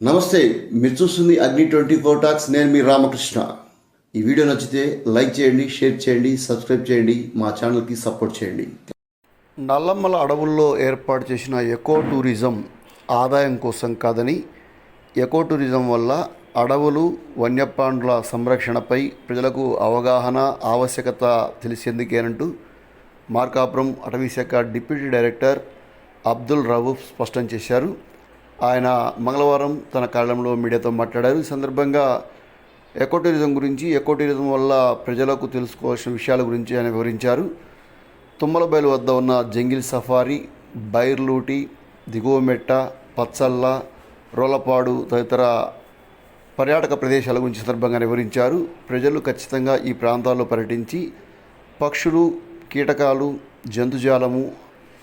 నమస్తే మీరు చూస్తుంది అగ్ని ట్వంటీ ఫోర్ టాక్స్. నేను మీ రామకృష్ణ. ఈ వీడియో నచ్చితే లైక్ చేయండి షేర్ చేయండి సబ్స్క్రైబ్ చేయండి మా ఛానల్కి సపోర్ట్ చేయండి. నల్లమ్మల అడవుల్లో ఏర్పాటు చేసిన ఎకో టూరిజం ఆదాయం కోసం కాదని ఎకో టూరిజం వల్ల అడవులు వన్యప్రాణుల సంరక్షణపై ప్రజలకు అవగాహన ఆవశ్యకత తెలిసేందుకేనంటూ మార్కాపురం అటవీశాఖ డిప్యూటీ డైరెక్టర్ అబ్దుల్ రవూఫ్ స్పష్టం చేశారు. ఆయన మంగళవారం తన కార్యాలయంలో మీడియాతో మాట్లాడారు. ఈ సందర్భంగా ఎకో టూరిజం గురించి ఎకో టూరిజం వల్ల ప్రజలకు తెలుసుకోవాల్సిన విషయాల గురించి ఆయన వివరించారు. తుమ్మలబయలు వద్ద ఉన్న జంగిల్ సఫారీ బైర్లూటి దిగువమెట్ట పచ్చళ్ళ పచ్చల్ల రోలపాడు తదితర పర్యాటక ప్రదేశాల గురించి సందర్భంగా వివరించారు. ప్రజలు ఖచ్చితంగా ఈ ప్రాంతాల్లో పర్యటించి పక్షులు కీటకాలు జంతుజాలము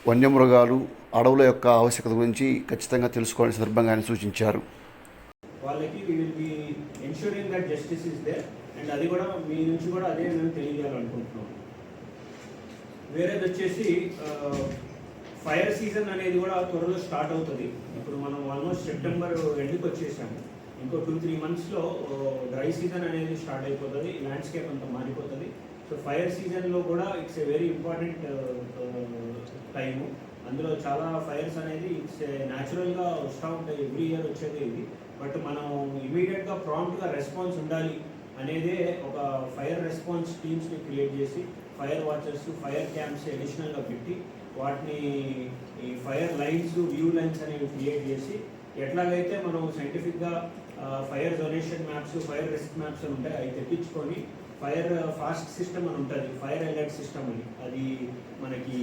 వన్యమృగాలు అడవుల యొక్క ఆవశ్యకత గురించి ఖచ్చితంగా తెలుసుకోవాలని సందర్భంగా ఆయన సూచించారు. వాళ్ళకి we ensuring that justice is there and అది కూడా మీ నుంచి కూడా అదే మేము తెలియజేయాలనుకుంటున్నాం. వేరేది వచ్చేసి ఫైర్ సీజన్ అనేది కూడా త్వరలో స్టార్ట్ అవుతుంది. ఇప్పుడు మనం ఆల్మోస్ట్ సెప్టెంబర్ ఎండ్కి వచ్చేసాము ఇంకో టూ త్రీ మంత్స్లో డ్రై సీజన్ అనేది స్టార్ట్ అయిపోతుంది ల్యాండ్స్కేప్ అంతా మారిపోతుంది. సో ఫైర్ సీజన్లో కూడా it's a very important time అందులో చాలా ఫైర్స్ అనేది ఇట్స్ eh, న్యాచురల్గా వస్తూ ఉంటాయి. ఎవ్రీ ఇయర్ వచ్చేది ఇది. బట్ మనం ఇమీడియట్గా ప్రాంప్ట్గా రెస్పాన్స్ ఉండాలి అనేదే ఒక ఫైర్ రెస్పాన్స్ టీమ్స్ని క్రియేట్ చేసి ఫైర్ వాచర్స్ ఫైర్ క్యాంప్స్ అడిషనల్గా పెట్టి వాటిని ఈ ఫైర్ లైన్స్ వ్యూ లైన్స్ అనేవి క్రియేట్ చేసి ఎట్లాగైతే మనం సైంటిఫిక్గా fire donation maps fire risk maps ఉంటాయి అవి తెప్పించుకొని ఫైర్ ఫాస్ట్ సిస్టమ్ అని ఉంటుంది. ఫైర్ అలర్ట్ సిస్టమ్ అని. అది మనకి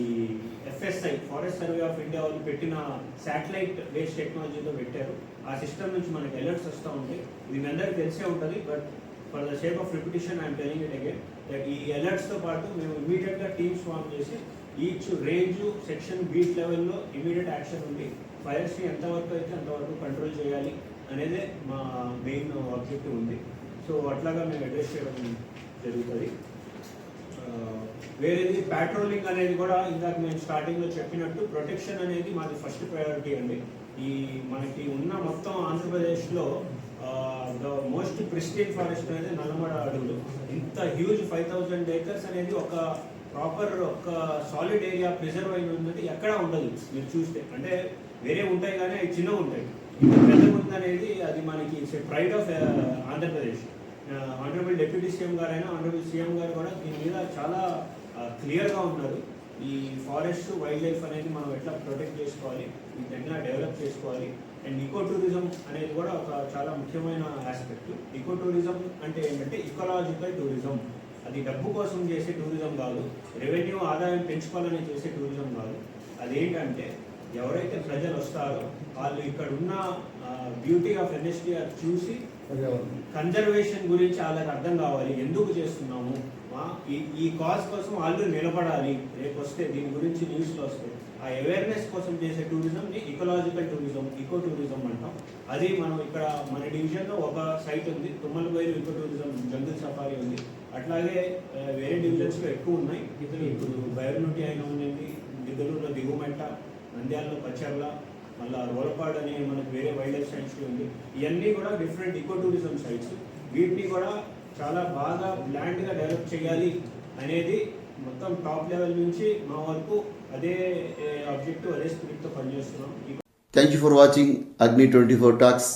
FSI forest survey of India వాళ్ళు పెట్టిన శాటిలైట్ బేస్డ్ టెక్నాలజీతో పెట్టారు. ఆ సిస్టమ్ నుంచి మనకి అలర్ట్స్ వస్తూ ఉంటాయి. ఇది మీ అందరికీ తెలిసే ఉంటుంది but for the shape of repetition I'm telling it again that ఈ అలర్ట్స్తో పాటు మేము ఇమీడియట్గా టీమ్స్ ఫామ్ చేసి ఈచ్ రేంజ్ సెక్షన్ బీట్ లెవెల్లో ఇమీడియట్ యాక్షన్ ఉంది. ఫైర్స్ని ఎంతవరకు అయితే అంతవరకు కంట్రోల్ చేయాలి అనేదే మా మెయిన్ ఆబ్జెక్టివ్ ఉంది. సో అట్లాగా మేము అడ్రస్ చేయడం జరుగుతుంది వేరేది ప్యాట్రోలింగ్ అనేది కూడా ఇందాక నేను స్టార్టింగ్లో చెప్పినట్టు ప్రొటెక్షన్ అనేది మాది ఫస్ట్ ప్రయారిటీ అండి. ఈ మనకి ఉన్న మొత్తం ఆంధ్రప్రదేశ్లో ద మోస్ట్ ప్రిస్టీన్ ఫారెస్ట్ అనేది నల్లమడ అడవులు. ఇంత హ్యూజ్ ఫైవ్ థౌజండ్ ఏకర్స్ అనేది ఒక ప్రాపర్ ఒక సాలిడ్ ఏరియా ప్రిజర్వ్ అయిన ఉన్నది ఎక్కడా ఉండదు. మీరు చూస్తే అంటే వేరే ఉంటాయి కానీ అవి చిన్నగా ఉంటాయి ఇంత పెద్ద ఉందనేది అది మనకి pride of Andhra Pradesh. Honourable deputy CM గారు అయినా ఆనరబుల్ సీఎం గారు కూడా దీని మీద చాలా క్లియర్గా ఉన్నారు ఈ ఫారెస్ట్ వైల్డ్ లైఫ్ అనేది మనం ఎట్లా ప్రొటెక్ట్ చేసుకోవాలి వీటిని ఎట్లా డెవలప్ చేసుకోవాలి అండ్ ఈకో టూరిజం అనేది కూడా ఒక చాలా ముఖ్యమైన ఆస్పెక్ట్ ఈకో టూరిజం అంటే ఏంటంటే ఇకలాజికల్ టూరిజం అది డబ్బు కోసం చేసే టూరిజం కాదు రెవెన్యూ ఆదాయం పెంచుకోవాలని చేసే టూరిజం కాదు. అదేంటంటే ఎవరైతే ప్రజలు వస్తారో వాళ్ళు ఇక్కడ ఉన్న బ్యూటీ ఆఫ్ ఎన్ఎస్టీఆర్ చూసి కన్జర్వేషన్ గురించి వాళ్ళకి అర్థం కావాలి. ఎందుకు చేస్తున్నాము? ఈ ఈ కాజ్ కోసం వాళ్ళు నిలబడాలి. రేపు వస్తే దీని గురించి న్యూస్లో వస్తే ఆ అవేర్నెస్ కోసం చేసే టూరిజంని ఇకలాజికల్ టూరిజం ఇకో టూరిజం అంటాం. అది మనం ఇక్కడ మన డివిజన్లో ఒక సైట్ ఉంది. Tummalabailu eco tourism jungle safari ఉంది. అట్లాగే వేరే డివిజన్స్లో ఎక్కువ ఉన్నాయి. ఇప్పుడు ఇప్పుడు బయలునుటి అయినా ఉందండి దిగులూరులో దిగుమంట నంద్యాలలో పచ్చర్ల మళ్ళా రోలపాడు అని మనకు వేరే వైల్డ్ లైఫ్ సైన్స్లో ఉంది. ఇవన్నీ కూడా డిఫరెంట్ ఇకో టూరిజం సైట్స్ వీటిని కూడా చాలా బాగా బ్లాండ్గా డెవలప్ చేయాలి అనేది మొత్తం టాప్ లెవెల్ నుంచి మా వరకు అదే ఆబ్జెక్టివ్ అదే స్పిరిట్తో పనిచేస్తున్నాం. Thank you for watching Agni twenty four talks